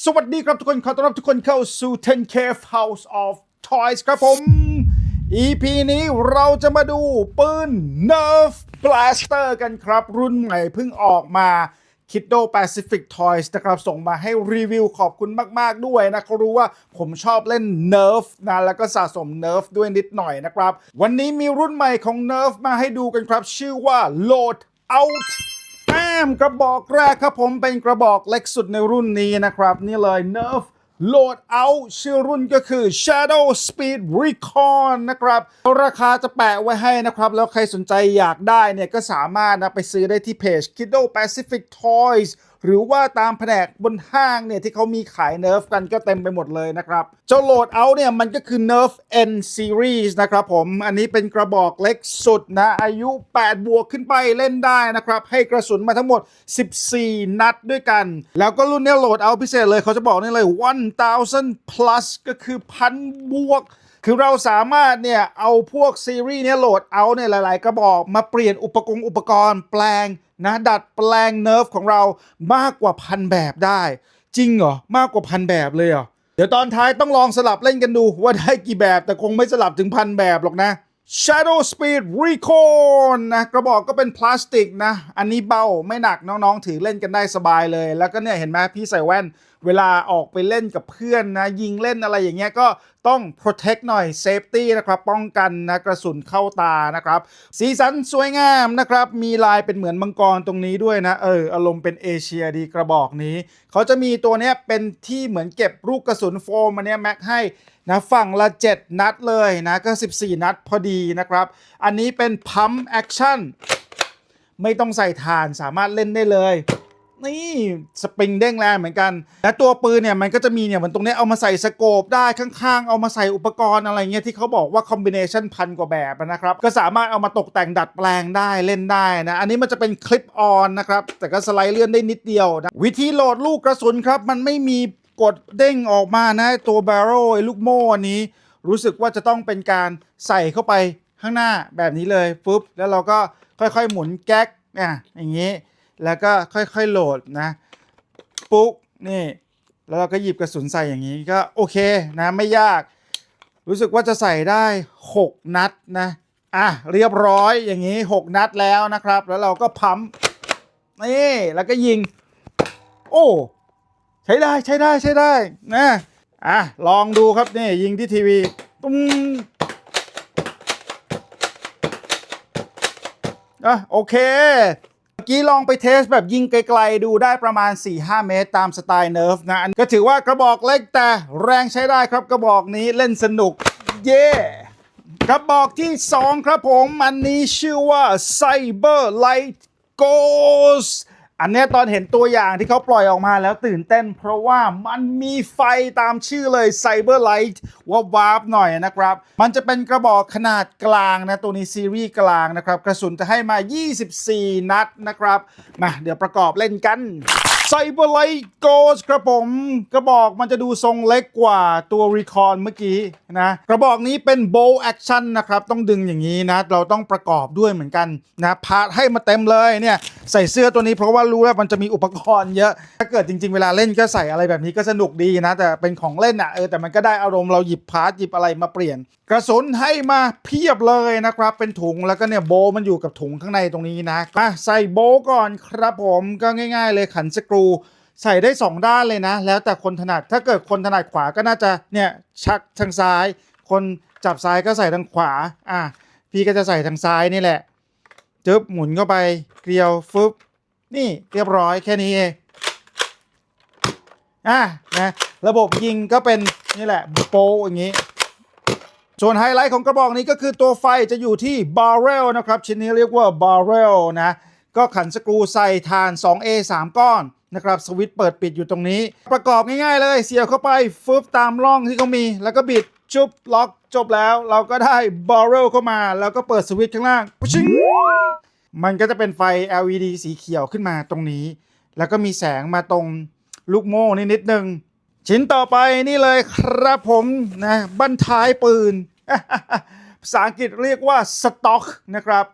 สวัสดีครับทุกคนขอต้อนรับทุกคนเข้าสู่ 10K House of Toys ครับผม EP นี้เราจะมาดูปืน Nerf Blaster กันครับ รุ่นใหม่เพิ่งออกมา Kiddo Pacific Toys นะครับ ส่งมาให้รีวิวขอบคุณมาก ๆ ด้วยนะเขารู้ว่าผมชอบเล่น Nerf นะแล้วก็สะสม Nerf ด้วยนิดหน่อยนะครับ วันนี้มีรุ่นใหม่ของ Nerf มาให้ดูกันครับ ชื่อว่า Load Out แอมกระบอกแรกครับผมเป็นกระบอกเล็กสุดในรุ่นนี้นะครับ นี่เลย Nerf Load Out ชื่อรุ่นก็คือ Shadow Speed Recon นะครับ ราคาจะแปะไว้ให้นะครับ แล้วใครสนใจอยากได้เนี่ย ก็สามารถนะไปซื้อได้ที่เพจ Kiddo Pacific Toys หรือว่าตามแผนกบนห้างเนี่ยที่เขามีขาย Nerf กันก็เต็มไปหมดเลยนะครับเจ้า Load Out เนี่ยมันก็คือ Nerf N Series นะครับผมอันนี้เป็นกระบอกเล็กสุดนะอายุ 8 บวกขึ้นไปเล่นได้นะครับให้กระสุนมาทั้งหมด 14 นัดด้วยกัน แล้วก็รุ่นเนี้ย Load Out พิเศษเลยเขาจะบอกนี่เลย 1000 plus ก็คือพันบวก คือเราสามารถเนี่ยเอาพวกซีรีส์เนี่ยโหลดเอาเนี่ยหลาย ๆ กระบอกมาเปลี่ยนอุปกรณ์อุปกรณ์แปลงนะดัดแปลงเนิร์ฟของเรามากกว่าพันแบบได้ จริงเหรอ มากกว่าพันแบบเลยเหรอ เดี๋ยวตอนท้ายต้องลองสลับเล่นกันดูว่าได้กี่แบบแต่คงไม่สลับถึงพันแบบหรอกนะ Shadow Speed Recon นะกระบอกก็เป็นพลาสติกนะ อันนี้เบาไม่หนักน้องๆ ถือเล่นกันได้สบายเลย แล้วก็เนี่ยเห็นไหมพี่ใส่แว่น เวลาออกไปเล่นกับเพื่อนนะยิงเล่นอะไรอย่างเงี้ยก็ต้อง protect หน่อย safety นะครับ ป้องกันนะกระสุนเข้าตานะครับ สีสันสวยงามนะครับ มีลายเป็นเหมือนมังกรตรงนี้ด้วยนะ เออ อารมณ์เป็นเอเชียดีกระบอกนี้ เขาจะมีตัวเนี้ยเป็นที่เหมือนเก็บลูกกระสุนโฟมอันเนี้ยแม็กให้นะฝั่งละ 7 นัดเลยนะก็ 14 นัดพอดีนะครับ อันนี้เป็นพัมแอคชั่นไม่ต้องใส่ถ่านสามารถเล่นได้เลย นี่สปริงเด้งแรงเหมือนกัน และตัวปืนเนี่ยมันก็จะมีเนี่ยเหมือนตรงนี้เอามาใส่สโคปได้ข้างๆ เอามาใส่อุปกรณ์อะไรเงี้ยที่เขาบอกว่าคอมบิเนชันพันกว่าแบบนะครับก็สามารถเอามาตกแต่งดัดแปลงได้เล่นได้นะ อันนี้มันจะเป็นคลิปออนนะครับแต่ก็สไลด์เลื่อนได้นิดเดียวนะวิธีโหลดลูกกระสุนครับมันไม่มีกดเด้งออกมานะตัวบาร์โรไอ้ลูกโม่อันนี้ รู้สึกว่าจะต้องเป็นการใส่เข้าไปข้างหน้าแบบนี้เลยปุ๊บแล้วเราก็ค่อยๆหมุนแก๊กอะอย่างนี้ แล้วก็ค่อยๆโหลดนะ ปุ๊กนี่ แล้วเราก็หยิบกระสุนใส่อย่างนี้ก็โอเคนะไม่ยาก รู้สึกว่าจะใส่ได้ 6 นัดนะอะเรียบร้อยอย่างนี้ 6 นัดแล้วนะครับ แล้วเราก็พัมนี่แล้วก็ยิง โอ้ใช้ได้ใช้ได้ใช้ได้นะอะลองดูครับนี่ยิงที่ทีวีตุ้มอะโอเค มื่อกี้ลองไปเทสแบบยิงไกลๆ ดูได้ประมาณ 4-5 เมตรตามสไตล์เนิร์ฟนะ ก็ถือว่ากระบอกเล็กแต่แรงใช้ได้ครับกระบอกนี้เล่นสนุก เย่กระบอกที่ 2 ครับผมอันนี้ชื่อว่า Cyber Light Ghost อันนี้ตอนเห็นตัวอย่างที่เขาปล่อยออกมาแล้วตื่นเต้น เพราะว่ามันมีไฟตามชื่อเลย Cyber Light ว่าวาร์ปหน่อยนะครับ มันจะเป็นกระบอกขนาดกลางนะ ตัวนี้ซีรีส์กลางนะครับ กระสุนจะให้มา 24 นัดนะครับ มาเดี๋ยวประกอบเล่นกัน Cyber Light Ghost ครับผม กระบอกมันจะดูทรงเล็กกว่าตัว Recon เมื่อกี้นะ กระบอกนี้เป็น Bow Action นะครับ ต้องดึงอย่างนี้นะ เราต้องประกอบด้วยเหมือนกันนะพาร์ทให้มาเต็มเลยเนี่ยใส่เสื้อตัวนี้เพราะว่ารู้ว่ามันจะมีอุปกรณ์เยอะ ถ้าเกิดจริง ๆ เวลาเล่นก็ใส่อะไรแบบนี้ก็สนุกดีนะ แต่เป็นของเล่นอะเออแต่มันก็ได้อารมณ์เราหยิบพาร์ทหยิบอะไรมาเปลี่ยน กระสุนให้มาเพียบเลยนะครับ เป็นถุงแล้วก็เนี่ยโบมันอยู่กับถุงข้างในตรงนี้นะมาใส่โบก่อนครับผมก็ง่าย ๆ เลยขันสกรูใส่ได้ 2 ด้านเลยนะ แล้วแต่คนถนัดถ้าเกิดคนถนัดขวาก็น่าจะเนี่ยชักทางซ้าย คนจับซ้ายก็ใส่ทางขวาอะพี่ก็จะใส่ทางซ้ายนี่แหละจึ๊บหมุนเข้าไปเกลียวฟึบ นี่เรียบร้อยแค่นี้เองอะนะระบบยิงก็เป็นนี่แหละโปรอย่างนี้ ส่วนไฮไลท์ของกระบอกนี้ก็คือตัวไฟจะอยู่ที่บาร์เรลนะครับ ชิ้นนี้เรียกว่าบาร์เรลนะก็ขันสกรูใส่ฐาน 2A 3 ก้อนนะครับสวิตช์เปิดปิดอยู่ตรงนี้ ประกอบง่ายๆเลยเสียบเข้าไปฟึบตามร่องที่เขามี แล้วก็บิดชุบล็อกจบแล้ว เราก็ได้บาร์เรลเข้ามา แล้วก็เปิดสวิตช์ข้างล่างปุ๊ชิง มันก็จะเป็นไฟ LED สีเขียวขึ้นมาตรงนี้ แล้วก็มีแสงมาตรงลูกโม่นี่นิดนึง ชิ้นต่อไปนี่เลยครับผมนะบั้นท้ายปืน ภาษาอังกฤษเรียกว่าสต็อกนะครับ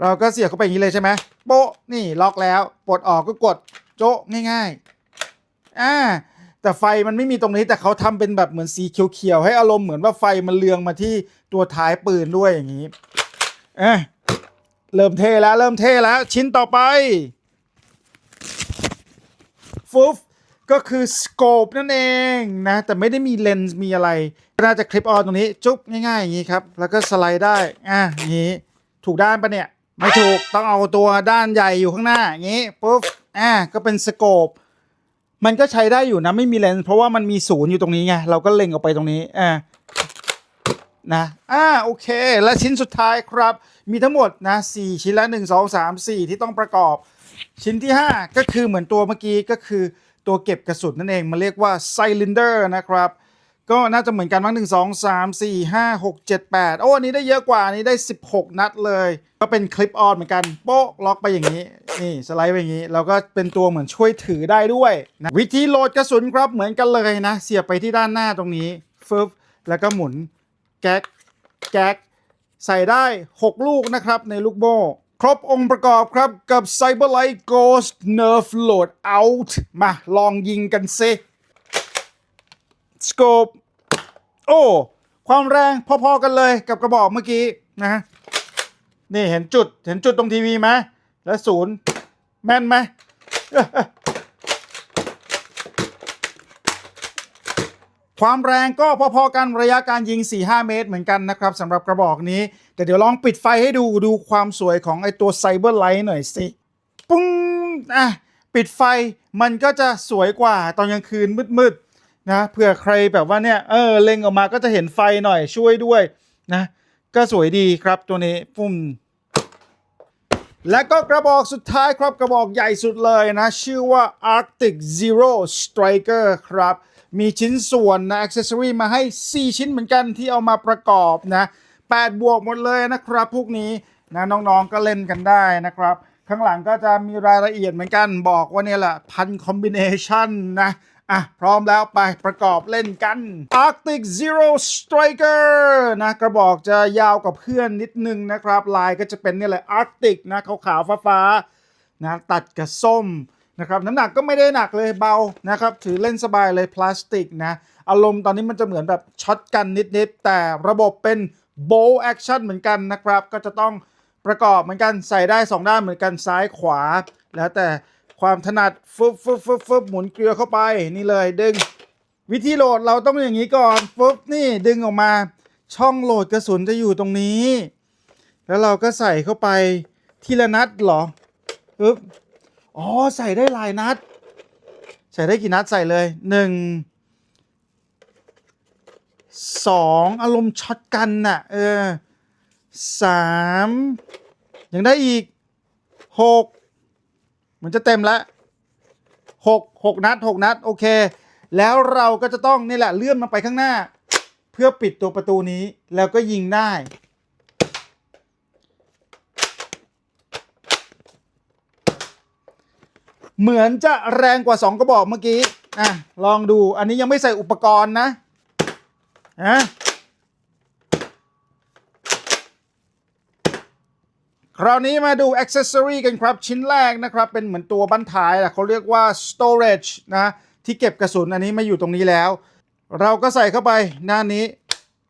เราก็เสียบเข้าไปอย่างนี้เลยใช่ไหมโป๊ะนี่ล็อกแล้วปลดออกก็กดโจ๊ะง่ายๆอ่าแต่ไฟมันไม่มีตรงนี้แต่เขาทำเป็นแบบเหมือนสีเขียวๆให้อารมณ์เหมือนว่าไฟมันเลืองมาที่ตัวท้ายปืนด้วยอย่างนี้ เอะ เริ่มเท่แล้วเริ่มเท่แล้ว ชิ้นต่อไปฟุฟก็คือสโคปนั่นเองนะ แต่ไม่ได้มีเลนส์มีอะไร น่าจะคลิปออนตรงนี้ จุ๊บง่ายๆ อย่างนี้ครับ แล้วก็สไลด์ได้ อะอย่างนี้ ถูกด้านปะเนี่ย ไม่ถูกต้องเอาตัวด้านใหญ่อยู่ข้างหน้า อย่างนี้ปุ๊บอะก็เป็นสโคปมันก็ใช้ได้อยู่นะ ไม่มีเลนส์เพราะว่ามันมีศูนย์อยู่ตรงนี้ไงเราก็เล็งออกไปตรงนี้อ่า นะอ่าโอเค และชิ้นสุดท้ายครับ มีทั้งหมดนะสี่ชิ้นละหนึ่งสองสามสี่ที่ต้องประกอบ ชิ้นที่ 5 ก็คือเหมือนตัวเมื่อกี้ก็คือตัวเก็บกระสุนนั่นเองมันเรียกว่าไซลินเดอร์นะครับ ก็น่าจะเหมือนกันมั้งหนึ่งสองสามสี่ห้าหกเจ็ดแปดโอ้อันนี้ได้เยอะกว่าอันนี้ได้ 16 นัดเลย ก็เป็นคลิปออนเหมือนกัน โป๊ะล็อกไปอย่างนี้ นี่สไลด์ไปอย่างนี้แล้วก็เป็นตัวเหมือนช่วยถือได้ด้วยนะวิธีโหลดกระสุนครับเหมือนกันเลยนะ เสียบไปที่ด้านหน้าตรงนี้ฟึบแล้วก็หมุน แก๊กแก๊กใส่ได้ 6 ลูกนะครับในลูกโม่ครบองค์ประกอบครับกับ Cyberlight Ghost Nerf Load Out มาลองยิงกันซิสโคปโอ้ ความแรงพอๆกันเลยกับกระบอกเมื่อกี้นะ นี่เห็นจุดเห็นจุดตรงทีวีไหมแล้วศูนย์แม่นไหม ความแรงก็พอๆกันระยะการยิง 4-5 เมตรเหมือนกันนะครับสำหรับกระบอกนี้ แต่เดี๋ยวลองปิดไฟให้ดูดูความสวยของไอตัวไซเบอร์ไลท์หน่อยสิ ปุ้งอะปิดไฟมันก็จะสวยกว่าตอนกลางคืนมืดๆนะเผื่อใครแบบว่าเนี่ยเออเล็งออกมาก็จะเห็นไฟหน่อยช่วยด้วยนะก็สวยดีครับตัวนี้ปุ้มและก็กระบอกสุดท้ายครับกระบอกใหญ่สุดเลยนะ ชื่อว่า Arctic Zero Striker ครับ มีชิ้นส่วนนะ accessory มาให้ 4 ชิ้นเหมือนกันที่เอามาประกอบนะ8บวกหมดเลยนะครับ พวกนี้นะน้องๆก็เล่นกันได้นะครับ ข้างหลังก็จะมีรายละเอียดเหมือนกัน บอกว่าเนี่ยแหละพันคอมบิเนชันนะอะ พร้อมแล้วไปประกอบเล่นกัน Arctic Zero Striker นะกระบอกจะยาวกว่าเพื่อนนิดนึงนะครับ ลายก็จะเป็นเนี่ยแหละ Arctic นะขาวๆฟ้าๆนะตัดกับส้ม นะครับน้ำหนักก็ไม่ได้หนักเลยเบานะครับถือเล่นสบายเลยพลาสติกนะอารมณ์ตอนนี้มันจะเหมือนแบบช็อตกันนิดๆแต่ระบบเป็น bow action เหมือนกันนะครับก็จะต้องประกอบเหมือนกันใส่ได้ 2 ด้านเหมือนกันซ้ายขวา แล้วแต่ความถนัดฟึบฟึบฟึบฟึบหมุนเกลือเข้าไปนี่เลยดึง วิธีโหลดเราต้องอย่างนี้ก่อนปุ๊บนี่ดึงออกมา ช่องโหลดกระสุนจะอยู่ตรงนี้ แล้วเราก็ใส่เข้าไปทีละนัดหรอปึ๊บ อ๋อใส่ได้หลายนัด ใส่ได้กี่นัดใส่เลยหนึ่งสองอารมณ์ช็อตกันน่ะเออสามยังได้อีกหกเหมือนจะเต็มแล้วหกหกนัดหกนัดโอเค แล้วเราก็จะต้องนี่แหละเลื่อนมันไปข้างหน้า เพื่อปิดตัวประตูนี้แล้วก็ยิงได้ เหมือนจะแรงกว่า 2 กระบอกเมื่อกี้ อะ ลองดู อันนี้ยังไม่ใส่อุปกรณ์นะอะคราวนี้มาดู Accessory กันครับ ชิ้นแรกนะครับ เป็นเหมือนตัวบั้นท้ายอะเขาเรียกว่า storage นะ ที่เก็บกระสุนอันนี้มาอยู่ตรงนี้แล้ว เราก็ใส่เข้าไปหน้านี้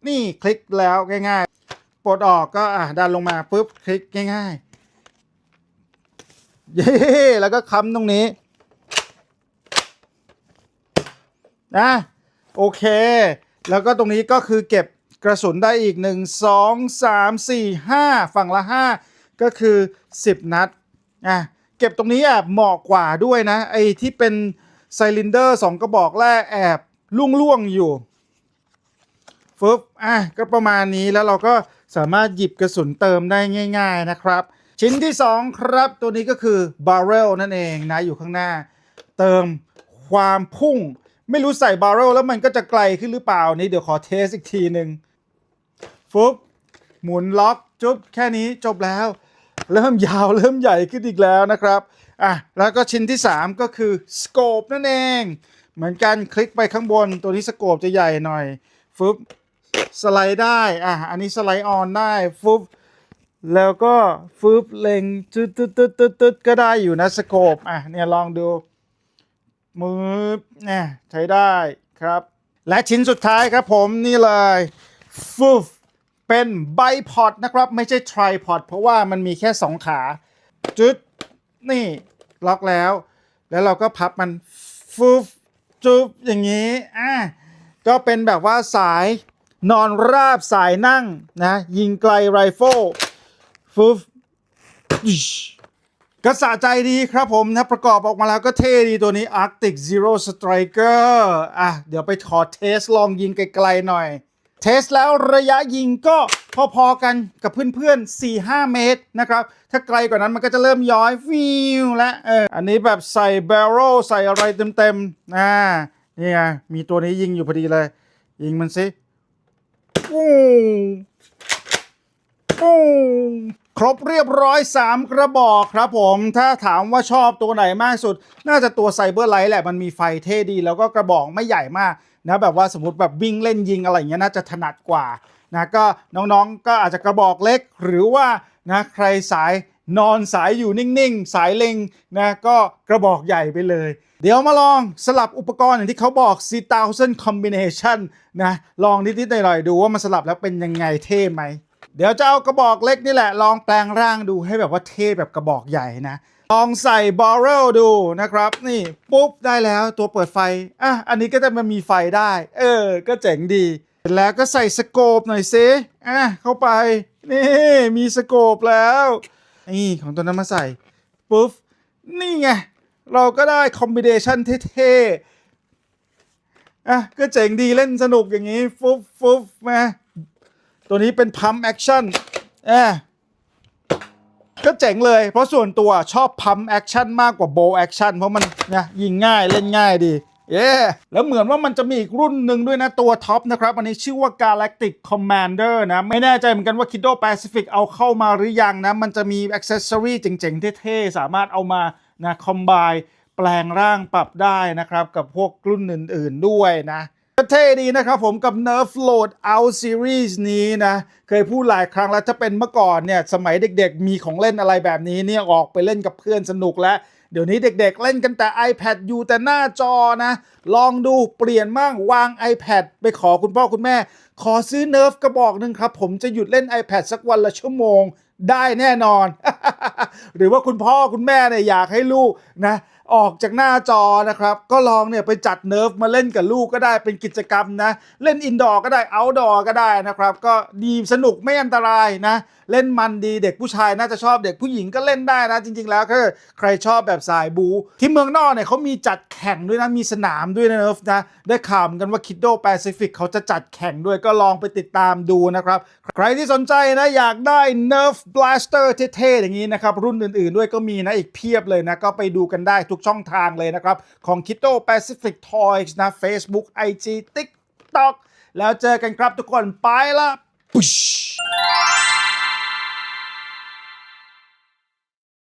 นี่คลิกแล้วง่ายๆ ปลดออกก็อะดันลงมาปุ๊บคลิกง่าย ๆ เย้แล้วก็ค้ำตรงนี้นะโอเค แล้วก็ตรงนี้ก็คือเก็บกระสุนได้อีก 1 2 3 4 5 ฝั่งละ 5 ก็คือ 10 นัดอะเก็บตรงนี้แอะเหมาะกว่าด้วยนะ ไอ้ที่เป็นไซลินเดอร์2กระบอกแรกแอบล่วงๆอยู่ฟึบอะก็ประมาณนี้แล้วเราก็สามารถหยิบกระสุนเติมได้ง่าย ๆนะครับ ชิ้นที่ 2 ครับ ตัวนี้ก็คือบาร์เรลนั่นเองนะอยู่ข้างหน้า เติมความพุ่ง ไม่รู้ใส่บาร์เรลแล้วมันก็จะไกลขึ้นหรือเปล่านี่เดี๋ยวขอเทสอีกทีหนึ่งฟึบหมุนล็อกจุ๊บแค่นี้จบแล้ว เริ่มยาวเริ่มใหญ่ขึ้นอีกแล้วนะครับอะแล้วก็ชิ้นที่ 3 ก็คือสโคปนั่นเอง เหมือนกันคลิกไปข้างบนตัวนี้สโคปจะใหญ่หน่อยฟึบสไลด์ได้อะอันนี้สไลด์ออนได้ฟึบ แล้วก็ฟึบเล็งตึ๊ดตึ๊ดตึ๊ดตึ๊ดตึ๊ดก็ได้อยู่นะสโคปอะเนี่ยลองดูมือเนี่ยใช้ได้ครับ และชิ้นสุดท้ายครับผมนี่เลยฟูฟเป็นไบพอดนะครับ ไม่ใช่ทริพอดเพราะว่ามันมีแค่สองขา จุด นี่ล็อกแล้ว แล้วเราก็พับมันฟูฟจุบอย่างนี้อะก็เป็นแบบว่าสายนอนราบสายนั่งนะ ยิงไกลไรเฟิล ฟูฟก็สะใจดีครับผมนะประกอบออกมาแล้วก็เท่ดีตัวนี้ Arctic Zero Striker อะ เดี๋ยวไปขอเทสลองยิงไกลๆหน่อย เทสแล้วระยะยิงก็พอๆกันกับเพื่อนๆ 4-5 เมตรนะครับ ถ้าไกลกว่านั้นมันก็จะเริ่มย้อยฟิวแล้วเอออันนี้แบบใส่เบร r ลใส่อะไรเต็มๆอ่านี่ไงมีตัวนี้ยิงอยู่พอดีเลย ยิงมันสิอู้ปุ้ง ครบเรียบร้อย 3 กระบอกครับผมถ้าถามว่าชอบตัวไหนมากสุด น่าจะตัวไซเบอร์ไลท์แหละมันมีไฟเท่ดี แล้วก็กระบอกไม่ใหญ่มากนะแบบว่าสมมติแบบวิ่งเล่นยิงอะไรเงี้ยน่าจะถนัดกว่านะก็น้องๆก็อาจจะกระบอกเล็กหรือว่านะใครสายนอนสายอยู่นิ่งๆ สายเล็งนะก็กระบอกใหญ่ไปเลย เดี๋ยวมาลองสลับอุปกรณ์อย่างที่เขาบอก4000 combination นะลองนิดๆหน่อยๆดูว่ามันสลับแล้วเป็นยังไงเท่ไหม เดี๋ยวจะเอากระบอกเล็กนี่แหละ ลองแปลงร่างดูให้แบบว่าเท่แบบกระบอกใหญ่นะ ลองใส่บอร์เรลดูนะครับ นี่ปุ๊บได้แล้วตัวเปิดไฟ อะ อันนี้ก็จะมันมีไฟได้ เออ ก็เจ๋งดีเสร็จแล้วก็ใส่สโคปหน่อยซิอะเข้าไป นี่มีสโคปแล้ว นี่ของตัวนั้นมาใส่ปุ๊บนี่ไง เราก็ได้คอมบิเนชันเท่ๆอะก็เจ๋งดีเล่นสนุกอย่างนี้ ฟุ๊บฟุ๊บมา ตัวนี้เป็นพัมแอคชั่นแอก็เจ๋งเลย เพราะส่วนตัวชอบพัมแอคชั่นมากกว่าโบแอคชั่นเพราะมันนะยิงง่ายเล่นง่ายดีเย้แล้วเหมือนว่ามันจะมีอีกรุ่นหนึ่งด้วยนะตัวท็อปนะครับ อันนี้ชื่อว่า Galactic Commander นะ ไม่แน่ใจเหมือนกันว่า Kido Pacific เอาเข้ามาหรือยังนะ มันจะมีอ c เซสซอรีเจ๋งๆ เท่ๆ สามารถเอามานะคอมไบแปลงร่างปรับได้นะครับ กับพวกรุ่นอื่นๆด้วยนะ ก็เท่ดีนะครับผมกับ Nerf Load Out Series นี้นะ เคยพูดหลายครั้งแล้วถ้าเป็นเมื่อก่อนเนี่ย สมัยเด็กๆ มีของเล่นอะไรแบบนี้เนี่ย ออกไปเล่นกับเพื่อนสนุกแล้ว เดี๋ยวนี้เด็กๆ เล่นกันแต่ iPad อยู่แต่หน้าจอนะ ลองดูเปลี่ยนมั่งวาง iPad ไปขอคุณพ่อคุณแม่ ขอซื้อ Nerf กระบอกหนึ่งครับ ผมจะหยุดเล่น iPad สักวันละชั่วโมงได้แน่นอน หรือว่าคุณพ่อคุณแม่เนี่ยอยากให้ลูกนะออกจากหน้าจอนะครับ ก็ลองเนี่ยไปจัดเนิร์ฟมาเล่นกับลูกก็ได้เป็นกิจกรรมนะ เล่นอินดอร์ก็ได้เอาท์ดอร์ก็ได้นะครับ ก็ดีสนุกไม่อันตรายนะ เล่นมันดีเด็กผู้ชายน่าจะชอบเด็กผู้หญิงก็เล่นได้นะ จริง ๆ แล้วคือใครชอบแบบสายบู ที่เมืองนอกเนี่ยเขามีจัดแข่งด้วยนะ มีสนามด้วยนะเนิร์ฟนะ ได้ข่าวเหมือนกันว่าคิดโดแปซิฟิกเขาจะจัดแข่งด้วยก็ลองไปติดตามดูนะครับ ใครที่สนใจนะอยากได้ Nerf Blaster เท่ๆอย่างนี้นะครับรุ่นอื่นๆด้วยก็มีนะอีกเพียบเลยนะก็ไปดูกันได้ทุกช่องทางเลยนะครับ ของ Kiddo Pacific Toys นะ Facebook IG TikTok แล้วเจอกันครับทุกคนไปละ